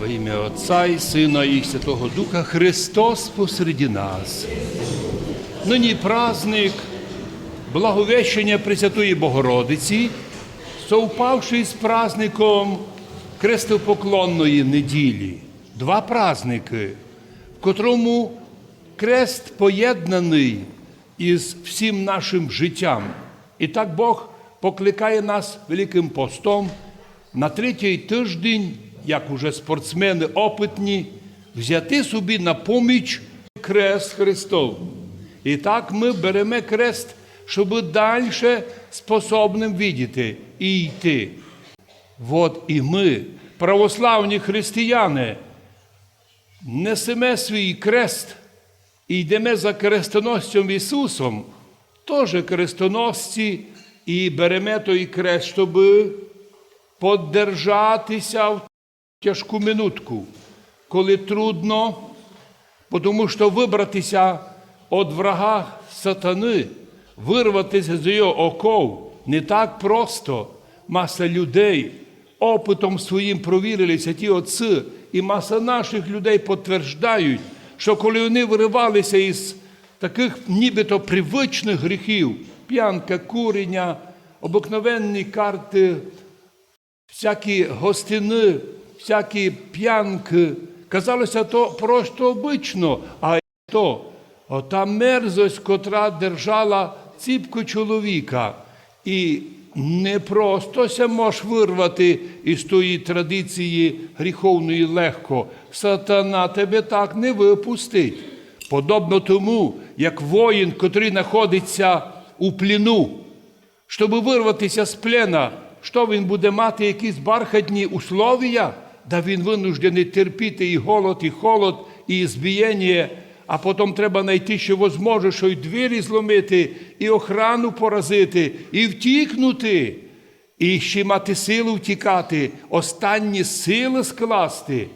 Во ім'я Отця і Сина і Святого Духа Христос посереді нас. Нині праздник Благовещення Пресвятої Богородиці, совпавши з праздником Крестопоклонної неділі. Два праздники, в котрому крест поєднаний із всім нашим життям. І так Бог покликає нас Великим постом на третій тиждень, як уже спортсмени опитні, взяти собі на поміч крест Христов. І так ми беремо крест, щоб далі способним видіти і йти. От і ми, православні християни, несемо свій крест і йдемо за крестоносцем Ісусом, теж крестоносці, і беремо той крест, щоб поддержатися в тяжку минутку, коли трудно, тому що вибратися від врага сатани, вирватися з його оков не так просто. Маса людей опитом своїм провірилися ті отці, і маса наших людей підтверджують, що коли вони виривалися із таких нібито привичних гріхів, п'янка, курення, обикновенні карти, всякі гостини, всякі п'янки, казалося, то просто обично, а то ота мерзость, котра держала ціпку чоловіка. І не просто ся можеш вирвати із тої традиції гріховної легко. Сатана тебе так не випустить. Подобно тому, як воїн, котрий знаходиться у пліну, щоб вирватися з плена, що він буде мати якісь бархатні условия, да він винуждений терпіти і голод, і холод, і збієння, а потім треба знайти, що возможе, що й двері зломити, і охрану поразити, і втікнути, і ще мати силу втікати, останні сили скласти.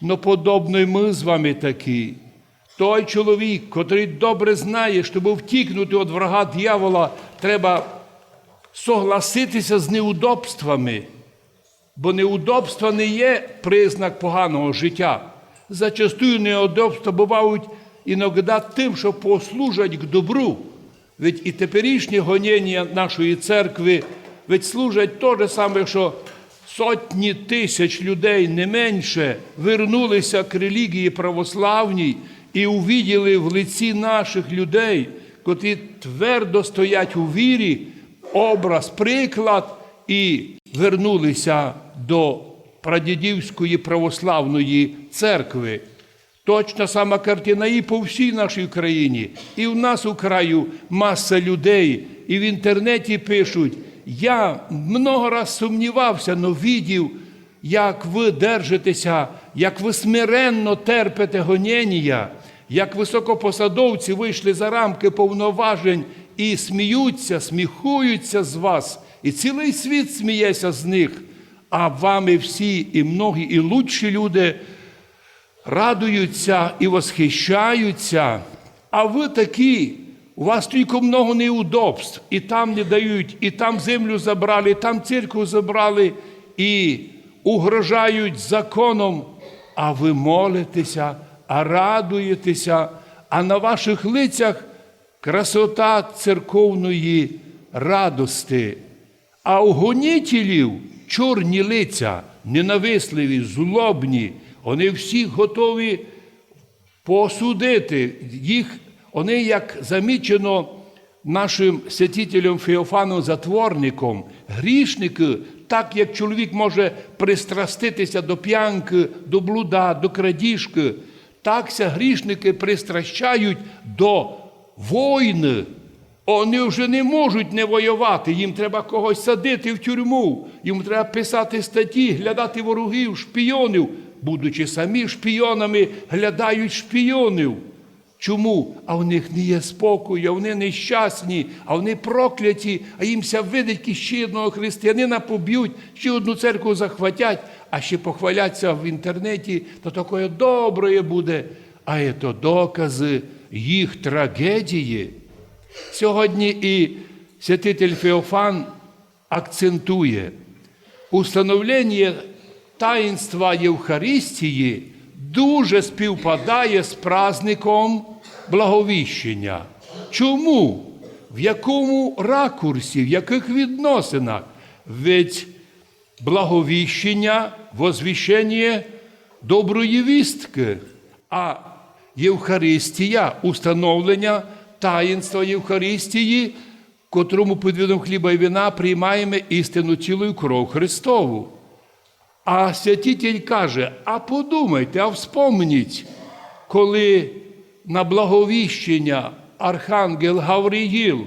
Но подобно й ми з вами такі. Той чоловік, котрий добре знає, щоб втікнути від врага дьявола, треба согласитися з неудобствами, бо неудобства не є признак поганого життя. Зачастую неудобства бувають іноді тим, що послужать к добру. Ведь і теперішнє гоніння нашої церкви ведь служать те же саме, що сотні тисяч людей не менше вернулися к релігії православній і увіділи в лиці наших людей, котрі твердо стоять у вірі, образ, приклад і вернулися до прадідівської православної церкви. Точна сама картина і по всій нашій країні. І в нас у краю маса людей, і в інтернеті пишуть. Я много раз сумнівався, но видів, як ви держитеся, як ви смиренно терпите гоніння, як високопосадовці вийшли за рамки повноважень і сміються, сміхуються з вас, і цілий світ сміється з них. А вами всі, і многі, і лучші люди радуються і восхищаються, а ви такі, у вас тільки много неудобств, і там не дають, і там землю забрали, і там церкву забрали, і угрожають законом, а ви молитеся, а радуєтеся, а на ваших лицях красота церковної радости. А у гонітелів чорні лиця, ненависливі, злобні, вони всі готові посудити. Їх, Вони, як замічено нашим святителем Феофаном Затворником, грішники, так як чоловік може пристраститися до п'янки, до блуда, до крадіжки, такся грішники пристращають до воїни. Вони вже не можуть не воювати, їм треба когось садити в тюрму, їм треба писати статті, глядати ворогів, шпійонів, будучи самі шпійонами, глядають шпійонів. Чому? А в них не є спокою, а вони нещасні, а вони прокляті, а їмся видить ще одного християнина поб'ють, ще одну церкву захватять, а ще похваляться в інтернеті, то такое добре буде. А це докази їх трагедії. Сьогодні і святитель Феофан акцентує установлення таїнства Євхаристії дуже співпадає з праздником благовіщення. Чому? В якому ракурсі, в яких відносинах? Ведь благовіщення, возвіщення доброї вістки, а Євхаристія, установлення таїнства Євхаристії, котрому під видом хліба і вина приймаємо істину тілу і кров Христову. А святитель каже: а подумайте, а вспомніть, коли на благовіщення Архангел Гавриїл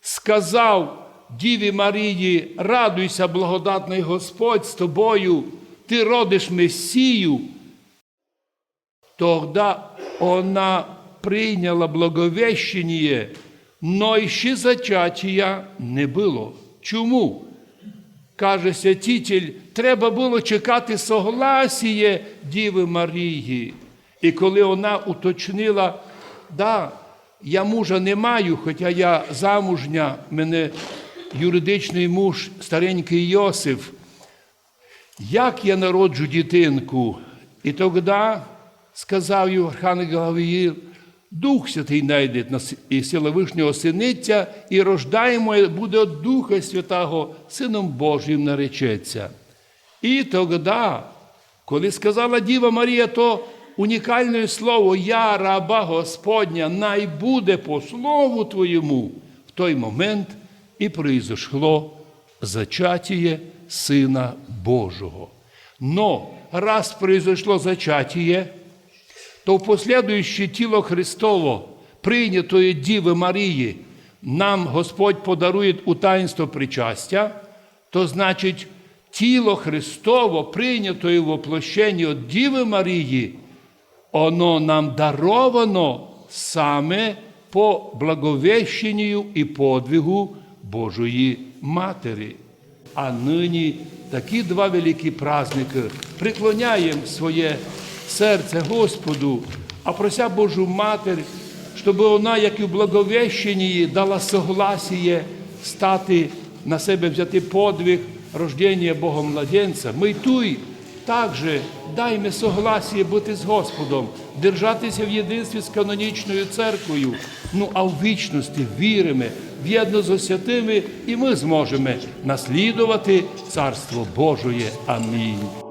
сказав Діві Марії, радуйся, благодатний Господь з тобою, ти родиш Месію, тогда она приняла благовещение, но ще зачаття не було. Чому? Каже святитель, треба було чекати согласіє Діви Марії. І коли вона уточнила, да, я мужа не маю, хоча я замужня, мене юридичний муж, старенький Йосиф, як я народжу дітинку? І тоді сказав їй Гавриїл, Дух Святий найде і сила Вишнього синиця, і рождаємо буде від Духа Святого, Сином Божим наречеться. І тоді, коли сказала Діва Марія, то унікальне слово Я, раба Господня, най буде по слову Твоєму, в той момент і произошло зачатіє Сина Божого. Но раз произошло зачатіє, то в последуюче тіло Христово, прийнятої Діви Марії, нам Господь подарує у таїнство причастя, то значить тіло Христово, прийнятої в воплощенні від Діви Марії, оно нам даровано саме по благовещенню і подвигу Божої Матері. А нині такі два великі праздники приклоняємо своє серце Господу, а прося Божу Матір, щоб вона, як і в благовещенні, дала согласіє стати на себе взяти подвиг рождення Богом младенця. Ми туй також дайме согласіє бути з Господом, держатися в єдинстві з канонічною церквою. Ну а в вічності віримо, в'єдно з святими, і ми зможемо наслідувати Царство Божоє. Амінь.